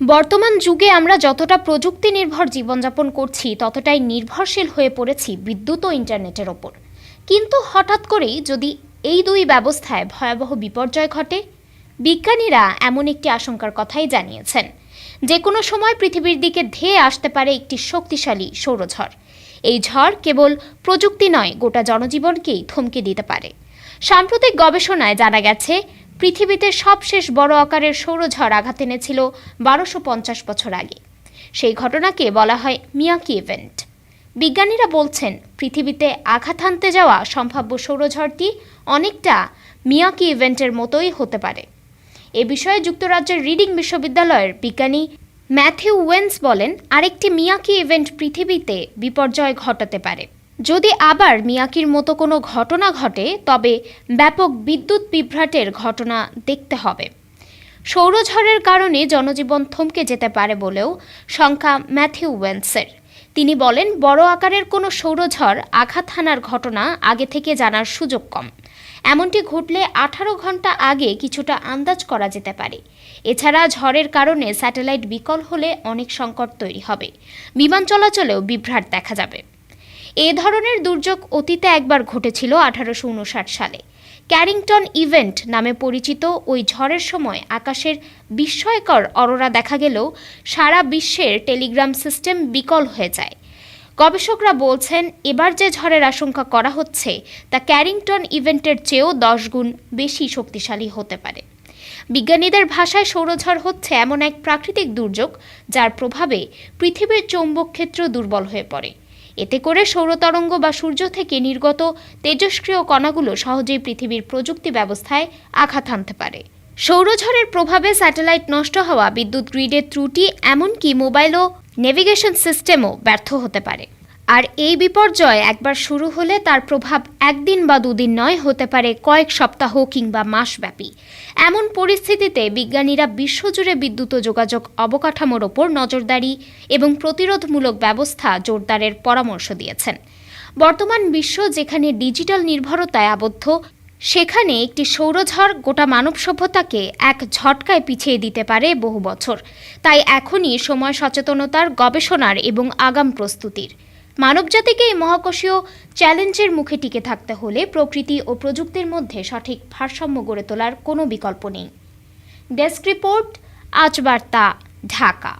বর্তমান যুগে আমরা যতটা প্রযুক্তি নির্ভর জীবনযাপন করছি, ততটাই নির্ভরশীল হয়ে পড়েছি বিদ্যুৎ ও ইন্টারনেটের ওপর। কিন্তু হঠাৎ করেই যদি এই দুই ব্যবস্থায় ভয়াবহ বিপর্যয় ঘটে, বিজ্ঞানীরা এমন একটি আশঙ্কার কথাই জানিয়েছেন। যে কোনো সময় পৃথিবীর দিকে ধেয়ে আসতে পারে একটি শক্তিশালী সৌরঝড়। এই ঝড় কেবল প্রযুক্তি নয়, গোটা জনজীবনকেই থমকে দিতে পারে। সাম্প্রতিক গবেষণায় জানা গেছে পৃথিবীতে সবশেষ বড় আকারের সৌরঝড় আঘাত এনেছিল বারোশো পঞ্চাশ বছর আগে। সেই ঘটনাকে বলা হয় মিয়াকি ইভেন্ট। বিজ্ঞানীরা বলছেন, পৃথিবীতে আঘাত হানতে যাওয়া সম্ভাব্য সৌরঝড়টি অনেকটা মিয়াকি ইভেন্টের মতোই হতে পারে। এ বিষয়ে যুক্তরাজ্যের রিডিং বিশ্ববিদ্যালয়ের বিজ্ঞানী ম্যাথিউ ওয়েন্স বলেন, আরেকটি মিয়াকি ইভেন্ট পৃথিবীতে বিপর্যয় ঘটাতে পারে। যদি আবার মিয়াকির মতো কোনো ঘটনা ঘটে, তবে ব্যাপক বিদ্যুৎ বিভ্রাটের ঘটনা দেখতে হবে। সৌরঝড়ের কারণে জনজীবন থমকে যেতে পারে বলেও শঙ্কা ম্যাথিউ ওয়েন্সের তিনি বলেন, বড় আকারের কোনো সৌরঝড় আঘাত হানার ঘটনা আগে থেকে জানার সুযোগ কম। এমনটি ঘটলে আঠারো ঘণ্টা আগে কিছুটা আন্দাজ করা যেতে পারে। এছাড়া ঝড়ের কারণে স্যাটেলাইট বিকল হলে অনেক সংকট তৈরি হবে। বিমান চলাচলেও বিভ্রাট দেখা যাবে। এ ধরনের দুর্যোগ অতীতে একবার ঘটেছিল আঠারোশো উনষাট সালে। ক্যারিংটন ইভেন্ট নামে পরিচিত ওই ঝড়ের সময় আকাশের বিস্ময়কর অরোরা দেখা গেলেও সারা বিশ্বের টেলিগ্রাম সিস্টেম বিকল হয়ে যায়। গবেষকরা বলছেন, এবার যে ঝড়ের আশঙ্কা করা হচ্ছে, তা ক্যারিংটন ইভেন্টের চেয়েও দশ গুণ বেশি শক্তিশালী হতে পারে। বিজ্ঞানীদের ভাষায় সৌরঝড় হচ্ছে এমন এক প্রাকৃতিক দুর্যোগ, যার প্রভাবে পৃথিবীর চৌম্বক ক্ষেত্র দুর্বল হয়ে পড়ে। এতে করে সৌরতরঙ্গ বা সূর্য থেকে নির্গত তেজস্ক্রিয় কণাগুলো সহজেই পৃথিবীর প্রযুক্তি ব্যবস্থায় আঘাত আনতে পারে। সৌরঝড়ের প্রভাবে স্যাটেলাইট নষ্ট হওয়া বিদ্যুৎ গ্রিডের ত্রুটি, এমনকি মোবাইল ও নেভিগেশন সিস্টেমও ব্যর্থ হতে পারে। আর এই বিপর্যয় একবার শুরু হলে তার প্রভাব একদিন বা দুদিন নয়, হতে পারে কয়েক সপ্তাহ কিংবা মাসব্যাপী। এমন পরিস্থিতিতে বিজ্ঞানীরা বিশ্বজুড়ে বিদ্যুৎ যোগাযোগ অবকাঠামোর ওপর নজরদারি এবং প্রতিরোধমূলক ব্যবস্থা জোরদারের পরামর্শ দিয়েছেন। বর্তমান বিশ্ব যেখানে ডিজিটাল নির্ভরতায় আবদ্ধ, সেখানে একটি সৌরঝড় গোটা মানব সভ্যতাকে এক ঝটকায় পিছিয়ে দিতে পারে বহু বছর। তাই এখনই সময় সচেতনতার গবেষণার এবং আগাম প্রস্তুতির। মানবজাতিকে এই মহাকর্ষীয় চ্যালেঞ্জের মুখে টিকে থাকতে হলে প্রকৃতি ও প্রযুক্তির মধ্যে সঠিক ভারসাম্য গড়ে তোলার কোনো বিকল্প নেই। ডেস্ক রিপোর্ট, আজ বার্তা, ঢাকা।